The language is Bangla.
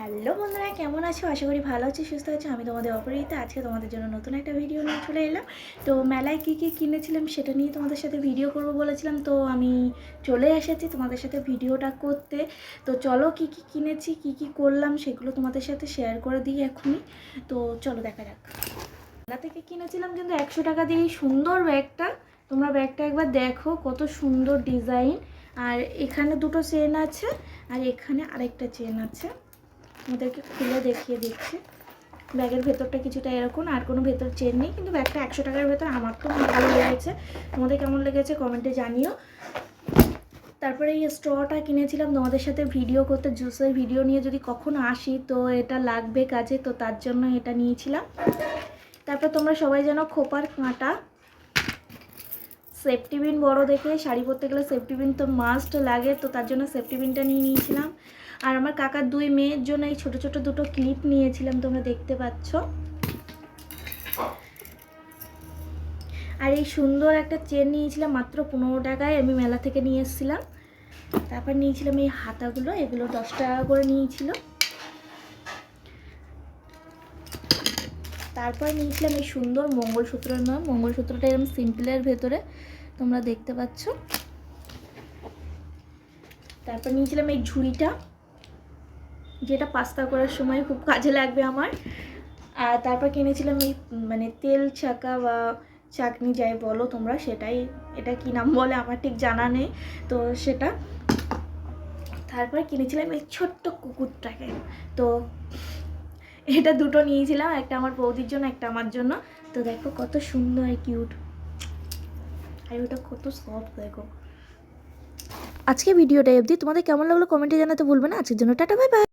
হ্যালো বন্ধুরা, কেমন আছো? আশা করি ভালো আছো, সুস্থ আছো। আমি তোমাদের অপরিহিতা। আজকে তোমাদের জন্য নতুন একটা ভিডিও নিয়ে চলে এলাম। তো মেলায় কী কী কিনেছিলাম সেটা নিয়ে তোমাদের সাথে ভিডিও করব বলেছিলাম। তো আমি চলে এসেছি তোমাদের সাথে ভিডিওটা করতে। তো চলো কি কি কিনেছি, কি কি করলাম সেগুলো তোমাদের সাথে শেয়ার করে দিই এখনই। তো চলো দেখা যাক। মেলা থেকে কিনেছিলাম কিন্তু একশো টাকা দিয়ে সুন্দর ব্যাগটা। তোমরা ব্যাগটা একবার দেখো, কত সুন্দর ডিজাইন আর এখানে দুটো চেন আছে, আর এখানে আরেকটা চেন আছে। তোমাদেরকে খুলে দেখিয়ে দিচ্ছি। ব্যাগের ভেতরটা কিছুটা এরকম, আর কোনো ভেতর চেন নেই, কিন্তু ব্যাগটা একশো টাকার ভেতর। আমার তো ভালো লেগেছে। তোমাদের কেমন লেগেছে কমেন্টে জানিও। তারপরে এই স্ট্রটা কিনেছিলাম তোমাদের সাথে ভিডিও করতে, জুসের ভিডিও নিয়ে। যদি কখনো আসি, তো এটা লাগবে কাজে, তো তার জন্য এটা নিয়েছিলাম। তারপর তোমরা সবাই যেন খোপার কাঁটা। সেফটি বিন বড় দেখে শাড়ি পরতে গেলে সেফটি বিন তো মাস্ট লাগে, তো তার জন্য সেফটি বিনটা নিয়ে নিয়েছিলাম। আর আমার কাকার দুই মেয়ের জন্য এই ছোট ছোট দুটো ক্লিপ নিয়েছিলাম, তোমরা দেখতে পাচ্ছ। আর এই সুন্দর একটা চেন নিয়েছিলাম, মাত্র পনেরো টাকায় আমি মেলা থেকে নিয়ে এসেছিলাম। তারপর নিয়েছিলাম এই হাতাগুলো, এগুলো দশ টাকা করে নিয়েছিল। তারপর নিয়েছিলাম এই সুন্দর মঙ্গলসূত্র নয়, মঙ্গলসূত্রটা এরকম সিম্পলের ভেতরে তোমরা দেখতে পাচ্ছ। তারপর নিয়েছিলাম এই ঝুড়িটা, যেটা পাস্তা করার সময় খুব কাজে লাগবে আমার। আর তারপর কিনেছিলাম এই মানে তেল চাকা বা চাকনি যাই বলো তোমরা, সেটাই, এটা কি নাম বলে আমার ঠিক জানা নেই, তো সেটা। তারপরে কিনেছিলাম এই ছোট্ট কুকুরটাকে, তো এটা দুটো নিয়েছিলাম, একটা আমার বৌদির জন্য, একটা আমার জন্য। তো দেখো কত সুন্দর কিউট আর ওটা কত সফট দেখো। আজকে ভিডিওটা অবধি। তোমাদের কেমন লাগল কমেন্টে জানাতে ভুলবে না। আজকের জন্য টাটা বাই বাই